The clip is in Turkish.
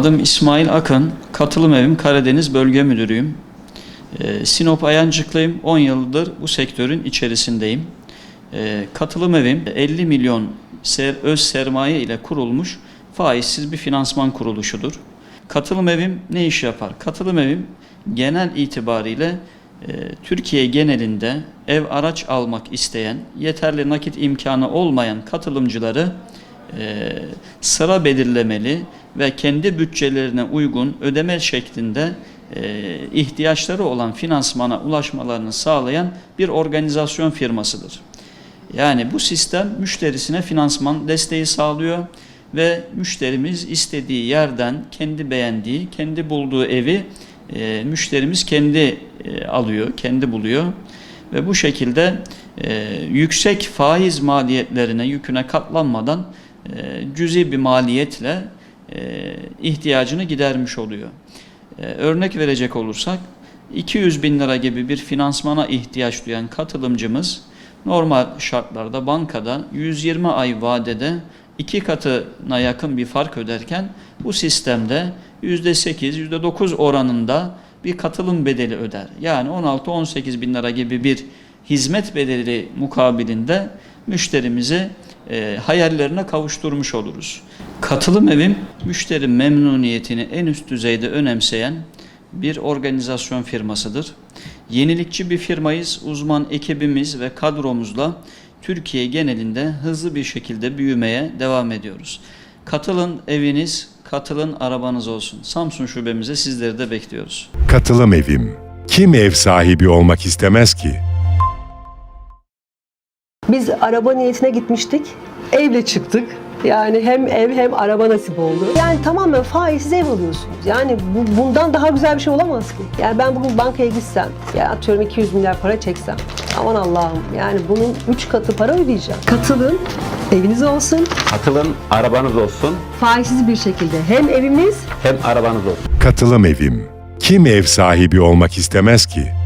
Adım İsmail Akın, katılım evim Karadeniz Bölge Müdürüyüm. Ee, Sinop Ayancıklıyım, 10 yıldır bu sektörün içerisindeyim. Ee, katılım evim 50 milyon öz sermaye ile kurulmuş faizsiz bir finansman kuruluşudur. Katılım evim ne iş yapar? Katılım evim genel itibariyle e, Türkiye genelinde ev araç almak isteyen, yeterli nakit imkanı olmayan katılımcıları e, sıra belirlemeli ve kendi bütçelerine uygun ödeme şeklinde e, ihtiyaçları olan finansmana ulaşmalarını sağlayan bir organizasyon firmasıdır. Yani bu sistem müşterisine finansman desteği sağlıyor ve müşterimiz istediği yerden kendi beğendiği, kendi bulduğu evi e, müşterimiz kendi e, alıyor, kendi buluyor ve bu şekilde e, yüksek faiz maliyetlerine, yüküne katlanmadan cüzi bir maliyetle e, ihtiyacını gidermiş oluyor. E, örnek verecek olursak 200 bin lira gibi bir finansmana ihtiyaç duyan katılımcımız normal şartlarda bankada 120 ay vadede iki katına yakın bir fark öderken bu sistemde %8, %9 oranında bir katılım bedeli öder. Yani 16-18 bin lira gibi bir hizmet bedeli mukabilinde müşterimizi e, hayallerine kavuşturmuş oluruz. Katılım evim müşteri memnuniyetini en üst düzeyde önemseyen bir organizasyon firmasıdır. Yenilikçi bir firmayız. Uzman ekibimiz ve kadromuzla Türkiye genelinde hızlı bir şekilde büyümeye devam ediyoruz. Katılın eviniz, katılın arabanız olsun. Samsun şubemize sizleri de bekliyoruz. Katılım evim. Kim ev sahibi olmak istemez ki? Biz araba niyetine gitmiştik. Evle çıktık. Yani hem ev hem araba nasip oldu. Yani tamamen faizsiz ev alıyorsunuz. Yani bu, bundan daha güzel bir şey olamaz ki. Yani ben bugün bankaya gitsem, ya atıyorum 200 milyar para çeksem. Aman Allah'ım yani bunun 3 katı para ödeyeceğim. Katılın, eviniz olsun. Katılın, arabanız olsun, Faizsiz bir şekilde hem evimiz hem arabanız olsun. Katılım evim. Kim ev sahibi olmak istemez ki?